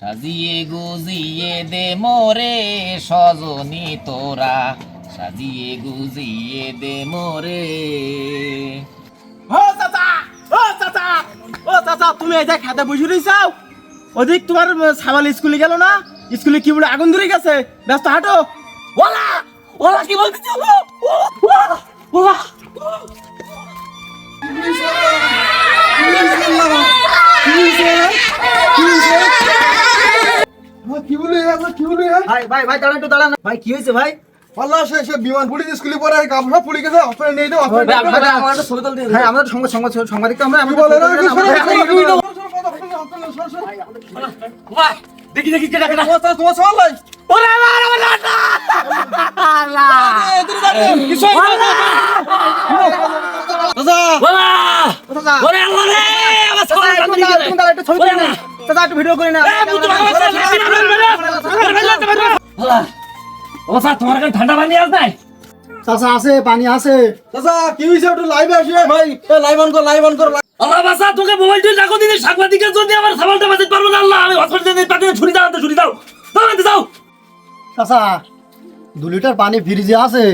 সাজিয়ে গুজিয়ে দে মোরে সজনী তোরা। সাজিয়ে গুজিয়ে দে মোরে। ও চাচা ও চাচা ও চাচা, তুমি এই যে খেতে বসে রইছাও ওদিক তোমার সাবাল স্কুলে গেল না? স্কুলে কি বলে আগুন ধরে গেছে? ব্যস্ত হাঁটো। ওলা ওলা কি বলতে ভাই ভাই ভাই দাঁড়ান একটু দাঁড়ান ভাই কি হয়েছে ভাই আল্লাহ সে সে বিমান পুলিশ স্কুলে পড়ে গামছা পুড়ে গেছে হসপিটালে নিয়ে যাও হসপিটালে হ্যাঁ আমরা সংবাদ সংবাদ সাংবাদিক তো আমরা কি বলে না দেখি দেখি কেটা কেটা তোমার সওয়াল নাই ওরে আমার আমার লাটা আল্লাহ কিছু চাচা বাবা ওরে আল্লাহ রে আমার চাচা, সবার দাঁড়া, একটু ছবি তুলে নে। চাচা, একটু ভিডিও করে না তোমার কাছে ঠান্ডা পানি আছে নাই চাচা আছে পানি আছে চাচা কি হইছে আসি ভাই লাইভ অন কর লাইভ অন কর আল্লাহ বাসা তোকে মোবাইল রাখো আমার পারব না আল্লাহ আমি ছুরি দাও ছুরি দাও দাও চাচা দু লিটার পানি ফ্রিজে আছে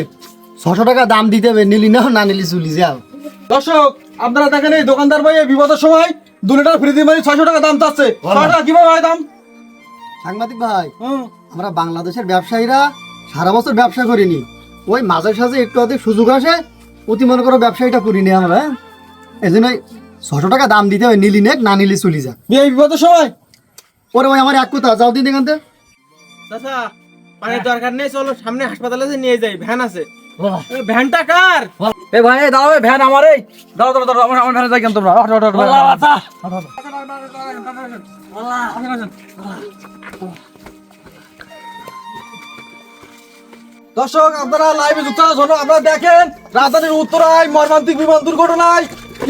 ছশো টাকা দাম দিতে হবে নিলি না না নিলি চুলি যাও দর্শক, আপনারা দেখেন এই দোকানদার ভাই বিপদের সময় দু লিটার ফ্রিজে মানে ছয়শো টাকা দাম চাচ্ছে। ছয় টাকা কীভাবে হয় দাম? সাংবাদিক ভাই আমরা বাংলাদেশের ব্যবসায়ীরা সারা বছর ব্যবসা করিনি। ওই মাঝে সাঝে একটু অধিক সুযোগ আসে অতি মনে করো ব্যবসায়ীটা করিনি আমরা হ্যাঁ? এই জন্য ছশো টাকা দাম দিতে হয় নিলি নেক না নিলি চলি যা এই বিপদের সময় ওরে ভাই আমার এক কথা যাও দিন এখান থেকে। চাচা পানির দরকার নেই চলো সামনে হাসপাতালে যে নিয়ে যাই ভ্যান আছে। ভ্যানটা কার? এ ভাই দাঁড়াও ভ্যান আমার এই। দাঁড়াও দাঁড়াও দাঁড়াও আমার আমার ভ্যানে যাই কেন তোমরা? আল্লাহ দর্শক আপনারা লাইভে যুক্ত জন্য আপনারা দেখেন রাজধানীর উত্তরায় মর্মান্তিক বিমান দুর্ঘটনায়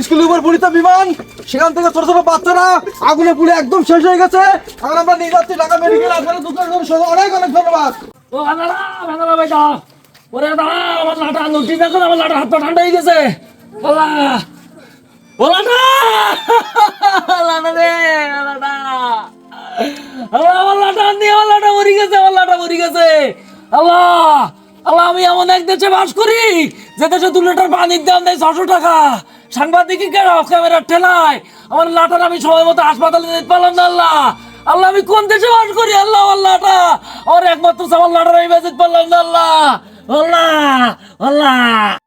স্কুলের উপর পরিত বিমান সেখান থেকে ছোট ছোট বাচ্চারা আগুনে পুড়ে একদম শেষ হয়ে গেছে। এখন আমরা নিয়ে যাচ্ছি ঢাকা মেডিকেল হাসপাতালে অনেক অনেক ধন্যবাদ। ও ভাই ওরে আমার লাটা নটি দেখো আমার লাটা হাত ঠান্ডা হয়ে গেছে। আল্লাহ ও লাটা রে আল্লাহ, আমার লাটা নিয়ে আমার লাটা মরি গেছে, আমার লাটা মরি গেছে। আল্লাহ আল্লাহ, আমি এমন এক দেশে বাস করি, যে দেশে দু লিটার পানির দাম দেয় ছশো টাকা। সাংবাদিকই কেন ক্যামেরার ঠেলায়। আমার লাটার আমি সময় মতো হাসপাতালে যেতে পারলাম না, আল্লাহ। আল্লাহ, আমি কোন দেশে বাস করি? আল্লাহ আল্লাহটা ওর একমাত্র আমি বেঁচে পারলাম না, আল্লাহ। আল্লাহ আল্লাহ।